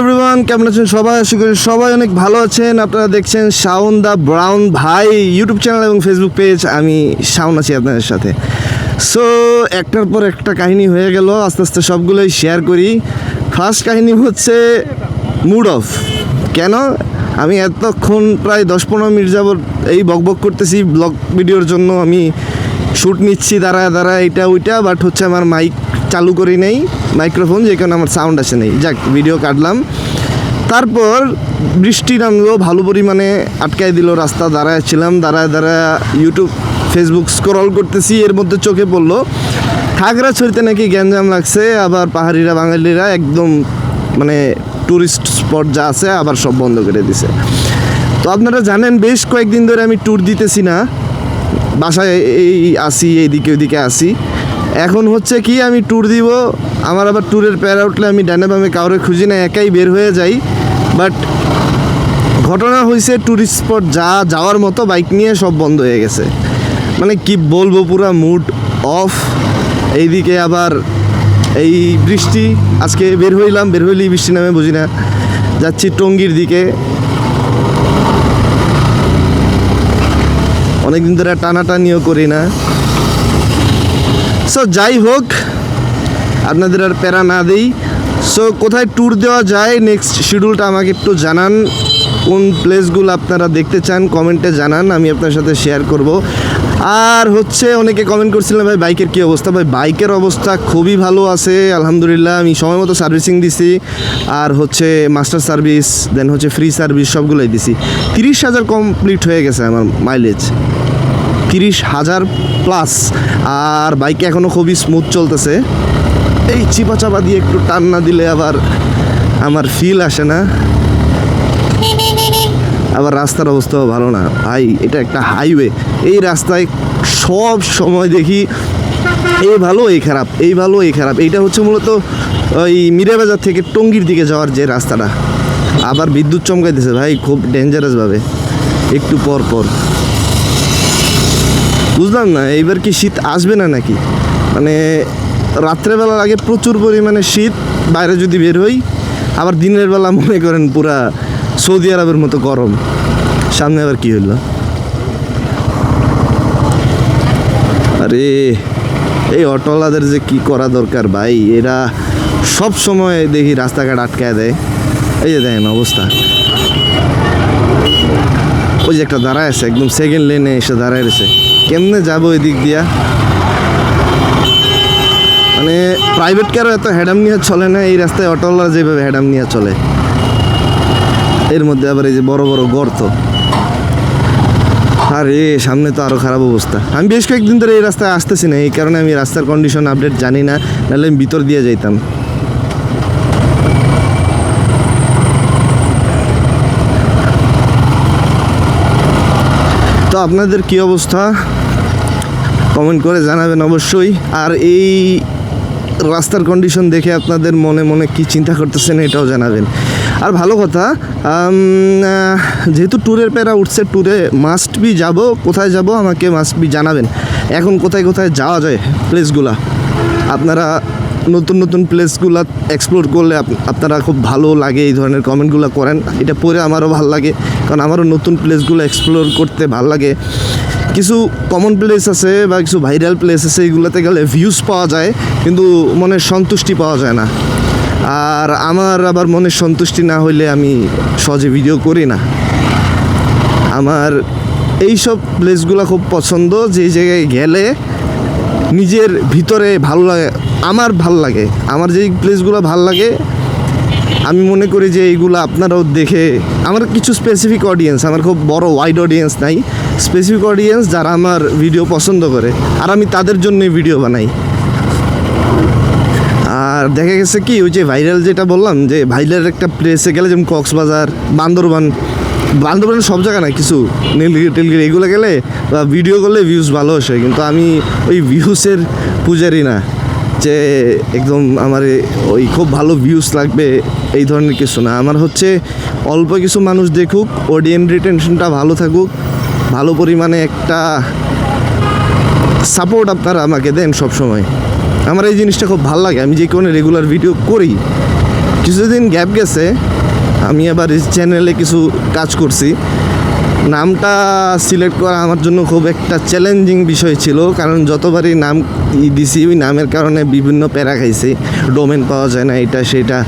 Everyone কেমন আছেন সবাই? আশা করি সবাই অনেক ভালো আছেন। আপনারা দেখছেন শাওন দা ব্রাউন ভাই ইউটিউব চ্যানেল এবং ফেসবুক পেজ আমি শাওন আছি আপনাদের সাথে। সো একটার পর একটা কাহিনী হয়ে গেল। আস্তে আস্তে সবগুলোই শেয়ার করি। ফার্স্ট কাহিনী হচ্ছে মুড অফ কেন? আমি এতক্ষণ প্রায় দশ পনেরো মিনিট যাবত এই বকবক করতেছি ব্লগ ভিডিওর জন্য। আমি শ্যুট নিচ্ছি, দাঁড়ায় দাঁড়ায় এটা ওইটা বাট হচ্ছে আমার মাইক চালু করি নেই মাইক্রোফোন যে কারণে আমার সাউন্ড আসে নেই। যাক ভিডিও কাটলাম। তারপর বৃষ্টি নামলো, ভালো পরিমাণে আটকায় দিল রাস্তা, দাঁড়ায় ছিলাম, দাঁড়ায় দাঁড়ায় ইউটিউব ফেসবুক স্ক্রল করতেছি, এর মধ্যে চোখে পড়ল। খাগড়াছড়িতে নাকি গ্যাঞ্জাম লাগছে, আবার পাহাড়িরা, বাঙালিরা একদম মানে ট্যুরিস্ট স্পট যা আছে, আবার সব বন্ধ করে দিছে। তো আপনারা জানেন, বেশ কয়েকদিন ধরে আমি ট্যুর দিতেছি না। বাসায় এই আসি, এইদিকে ওইদিকে আসি। এখন হচ্ছে কি, আমি ট্যুর দিব, আমার আবার ট্যুরের প্যারা উঠলে আমি ডানে বামে কাউরে খুঁজি না, একাই বের হয়ে যাই। বাট ঘটনা হয়েছে ট্যুরিস্ট স্পট যা যাওয়ার মতো বাইক নিয়ে সব বন্ধ হয়ে গেছে। মানে কি বলব, পুরা মুড অফ এইদিকে আবার এই বৃষ্টি, আজকে বের হইলাম, বের হইলেই বৃষ্টি নামে, বুঝি না। যাচ্ছি টঙ্গির দিকে। অনেকদিন ধরে টানাটানিও করি না। সো যাই হোক, আপনাদের আর প্যারা না দিই। সো কোথায় ট্যুর দেওয়া যায় নেক্সট শিডিউলটা আমাকে একটু জানান। কোন প্লেসগুলো আপনারা দেখতে চান, কমেন্টে জানান, আমি আপনার সাথে শেয়ার করব। আর হচ্ছে, অনেকে কমেন্ট করছিলেন, ভাই, বাইকের কী অবস্থা? ভাই, বাইকের অবস্থা খুবই ভালো আছে, আলহামদুলিল্লাহ, আমি সময় মতো সার্ভিসিং দিছি। আর হচ্ছে মাস্টার সার্ভিস দেন হচ্ছে ফ্রি সার্ভিস সবগুলোই দিছি। তিরিশ হাজার কমপ্লিট হয়ে গেছে আমার মাইলেজ তিরিশ হাজার প্লাস আর বাইকে এখনও খুবই স্মুথ চলতেছে। এই চিপা চাপা দিয়ে একটু টান না দিলে আবার আমার ফিল আসে না। আবার রাস্তার অবস্থাও ভালো না। ভাই, এটা একটা হাইওয়ে এই রাস্তায় সব সময় দেখি এই ভালো এই খারাপ, এই ভালো এই খারাপ। এইটা হচ্ছে মূলত ওই মিরাবাজার থেকে টঙ্গির দিকে যাওয়ার যে রাস্তাটা। আবার বিদ্যুৎ চমকাইতেছে। ভাই, খুব ডেঞ্জারাসভাবে একটু পর পর। বুঝলাম না, এইবার কি শীত আসবে না নাকি? মানে রাত্রেবেলা লাগে প্রচুর পরিমাণে শীত, বাইরে যদি বের হই, আবার দিনের বেলা মনে করেন পুরা সৌদি আরবের মতো গরম। সামনে আবার কি হইল? আরে, এই অটোওয়ালাদের যে কি করা দরকার ভাই? এরা সব সময় দেখি রাস্তাঘাট আটকায় দেয়। এই যে দেখেন অবস্থা। ওই যে একটা দাঁড়ায় আছে, একদম সেকেন্ড লেনে এসে দাঁড়ায় রয়েছে। কেমনে যাব এদিক দিয়া? মানে প্রাইভেট কারও এত হ্যাডাম নিয়ে চলে না, এই রাস্তায় অটোওয়ালা যেভাবে হ্যাডাম নিয়ে চলে। এর মধ্যে আবার এই যে বড় বড় গর্ত। আরে, সামনে তো আরও খারাপ অবস্থা। আমি বেশ কয়েকদিন ধরে এই রাস্তায় আসতেছি না, এই কারণে আমি রাস্তার কন্ডিশন আপডেট জানি না, নাহলে আমি ভিতর দিয়ে যাইতাম। তো আপনাদের কি অবস্থা? কমেন্ট করে জানাবেন অবশ্যই। আর এই রাস্তার কন্ডিশন দেখে আপনাদের মনে মনে কি চিন্তা করতেছেন এটাও জানাবেন। আর ভালো কথা যেহেতু ট্যুরের প্যারা উঠছে ট্যুরে মাস্ট বি যাব, কোথায় যাব আমাকে মাস্ট বি জানাবেন। এখন কোথায় কোথায় যাওয়া যায় প্লেসগুলা? আপনারা নতুন নতুন প্লেসগুলো এক্সপ্লোর করলে আপনারা খুব ভালো লাগে এই ধরনের কমেন্টগুলো করেন। এটা পড়ে আমারও ভালো লাগে, কারণ আমারও নতুন প্লেসগুলো এক্সপ্লোর করতে ভালো লাগে। কিছু কমন প্লেস আছে বা কিছু ভাইরাল প্লেস আছে, এগুলোতে গেলে ভিউজ পাওয়া যায়, কিন্তু মনে সন্তুষ্টি পাওয়া যায় না। আর আমার আবার মনে সন্তুষ্টি না হইলে আমি সহজে ভিডিও করি না। আমার এইসব প্লেসগুলো খুব পছন্দ যে জায়গায় গেলে নিজের ভিতরে ভালো লাগে, আমার ভালো লাগে, আমার যেই প্লেসগুলো ভালো লাগে, আমি মনে করি যে এইগুলো আপনারাও দেখে, আমার কিছু স্পেসিফিক অডিয়েন্স আমার খুব বড় ওয়াইড অডিয়েন্স নাই স্পেসিফিক অডিয়েন্স যারা আমার ভিডিও পছন্দ করে, আর আমি তাদের জন্যই ভিডিও বানাই। আর দেখা গেছে কি, ওই যে ভাইরাল যেটা বললাম, যে ভাইরাল একটা প্লেসে গেলে যেমন কক্সবাজার, বান্দরবান বান্দরবান সব জায়গা না, কিছু নীলগিরি, টিলগিরি, এগুলো গেলে বা ভিডিও করলে ভিউজ ভালো আসে। কিন্তু আমি ওই ভিউসের পূজারি না, যে একদম আমার ওই খুব ভালো ভিউজ লাগবে এই ধরনের কিছু না। আমার হচ্ছে অল্প কিছু মানুষ দেখুক অডিয়েন্স রিটেনশনটা ভালো থাকুক, ভালো পরিমাণে একটা সাপোর্ট আপনারা আমাকে দেন সব সময় আমার এই জিনিসটা খুব ভালো লাগে। আমি যে কোনো রেগুলার ভিডিও করি। কিছুদিন গ্যাপ গেছে। আমি আবার এই চ্যানেলে কিছু কাজ করছি। নামটা সিলেক্ট করা আমার জন্য খুব একটা চ্যালেঞ্জিং বিষয় ছিল। কারণ যতবারই নাম দিছি, ওই নামের কারণে বিভিন্ন প্যারা খাইছি। ডোমেন পাওয়া যায় না, এটা, সেটা।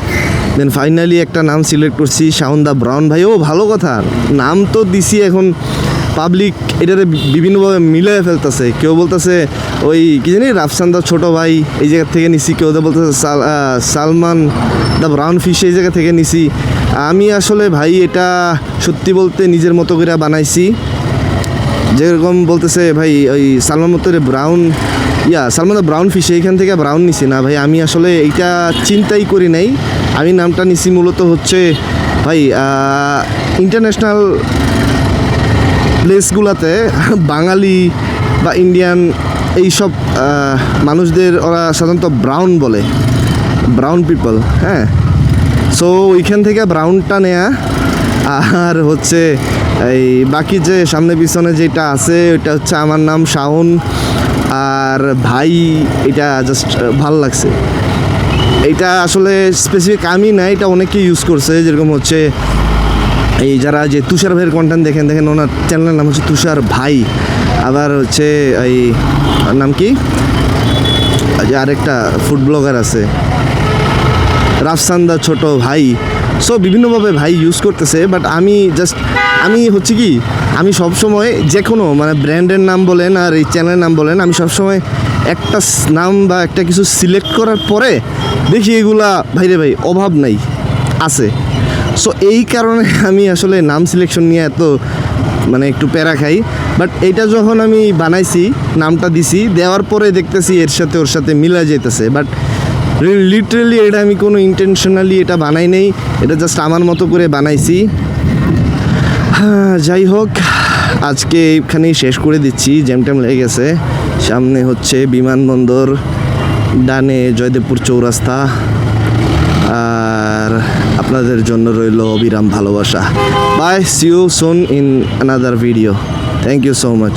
দেন ফাইনালি একটা নাম সিলেক্ট করছি শাউন্দা ব্রাউন ভাই। ও, ভালো কথা। নাম তো দিছি এখন পাবলিক এটাতে বিভিন্নভাবে মিলিয়ে ফেলতেছে। কেউ বলতেছে, ওই কি জানি রাফসান্দা ছোট ভাই, এই জায়গা থেকে নিছি। কেউ তো বলতেছে, সাল সালমান দ্য ব্রাউন ফিশ এই জায়গা থেকে নিছি। আমি আসলে ভাই এটা সত্যি বলতে নিজের মতো করে বানাইছি। যেরকম বলতেছে, ভাই, ওই Salman মতরে Brown yeah, Salman Brown fish এইখান থেকে ব্রাউন নিছি। না ভাই, আমি আসলে এইটা চিন্তাই করি নাই। আমি নামটা নিছি মূলত হচ্ছে, ভাই ইন্টারন্যাশনাল প্লেসগুলোতে বাঙালি বা ইন্ডিয়ান এইসব মানুষদের ওরা সাধারণত ব্রাউন বলে ব্রাউন পিপল হ্যাঁ? সো ওইখান থেকে ব্রাউনটা নেয়া, আর হচ্ছে এই বাকি যে সামনে পিছনে যেটা আছে, ওইটা হচ্ছে আমার নাম শাওন, আর ভাই, এটা জাস্ট ভালো লাগছে। এটা আসলে স্পেসিফিক আমি না, এটা অনেকেই ইউজ করছে, যেরকম হচ্ছে এই যারা যে তুষার ভাইয়ের কন্টেন্ট দেখেন দেখেন ওনার চ্যানেলের নাম হচ্ছে তুষার ভাই। আবার হচ্ছে এই নাম কি? আরেকটা ফুড ব্লগার আছে। রাফসান্দা ছোট ভাই। সো বিভিন্নভাবে ভাই ইউজ করতেছে বাট আমি জাস্ট আমি হচ্ছে কি, আমি সবসময় যে কোনো মানে ব্র্যান্ডের নাম বলেন আর এই চ্যানেলের নাম বলেন, আমি সবসময় একটা নাম বা একটা কিছু সিলেক্ট করার পরে দেখি এগুলা, ভাইরে ভাই, অভাব নাই, আছে। সো এই কারণে আমি আসলে নাম সিলেকশন নিয়ে এত মানে একটু প্যারা খাই। বাট এইটা যখন আমি বানাইছি নামটা দিছি দেওয়ার পরে দেখতেছি এর সাথে ওর সাথে মিলা যেতেছে বাট লিটারেলি এটা আমি কোনো ইন্টেনশনালি এটা বানাই নেই। এটা জাস্ট আমার মতো করে বানাইছি। হ্যাঁ, যাই হোক আজকে এইখানেই শেষ করে দিচ্ছি। জ্যাম ট্যাম লেগে গেছে। সামনে হচ্ছে বিমানবন্দর ডানে জয়দেবপুর চৌরাস্তা। আপনাদের জন্য রইল অবিরাম ভালোবাসা। Bye see you soon in another video thank you so much